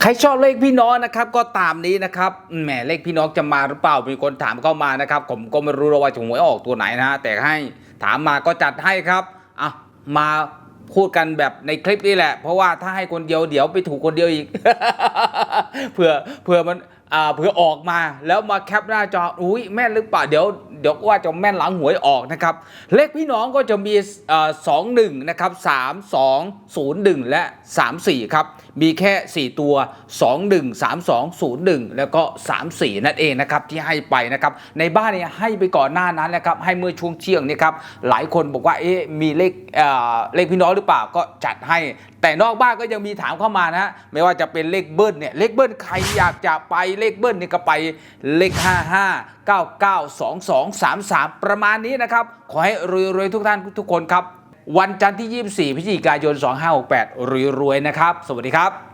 ใครชอบเลขพี่น้องนะครับก็ตามนี้นะครับแหมเลขพี่น้องจะมาหรือเปล่ามีคนถามเข้ามานะครับ ผมก็ไม่รู้ระว่าจะหวยออกตัวไหนนะฮะแต่ให้ถามมาก็จัดให้ครับอะมาพูดกันแบบในคลิปนี้แหละ เพราะว่าถ้าให้คนเดียวเดี๋ยวไปถูกคนเดียวอีกเผื่อเผื่อมัน เผื่อออกมาแล้วมาแคปหน้าจออุ้ยแม่นหรือเปล่าเดี๋ยวเดี๋ยวว่าจะแม่นหลังหวยออกนะครับ เลขพี่น้องก็จะมีสองหนึ่งนะครับสามสองศูนย์หนึ่งและสามสี่ครับมีแค่ 4 ตัว 2 1 3 2 0 1 แล้วก็ 3 4 นั่นเองนะครับที่ให้ไปนะครับในบ้านเนี่ยให้ไปก่อนหน้านั้นนะครับให้เมื่อช่วงเที่ยงเนี่ยครับหลายคนบอกว่าเอ๊ะมีเลขเอ่อเลขพี่น้องหรือเปล่าก็จัดให้ แต่นอกบ้านก็ยังมีถามเข้ามานะฮะไม่ว่าจะเป็นเลขเบิ้ลเนี่ยเลขเบิ้ลใครอยากจะไปเลเลขเบิ้ลนี่ก็ไปเลข 55 99 22 33 ประมาณนี้นะครับ ขอให้รวยๆทุกท่านทุกคนครับ วันจันทร์ที่ 24 พฤศจิกายน 2568รวยๆนะครับ สวัสดีครับ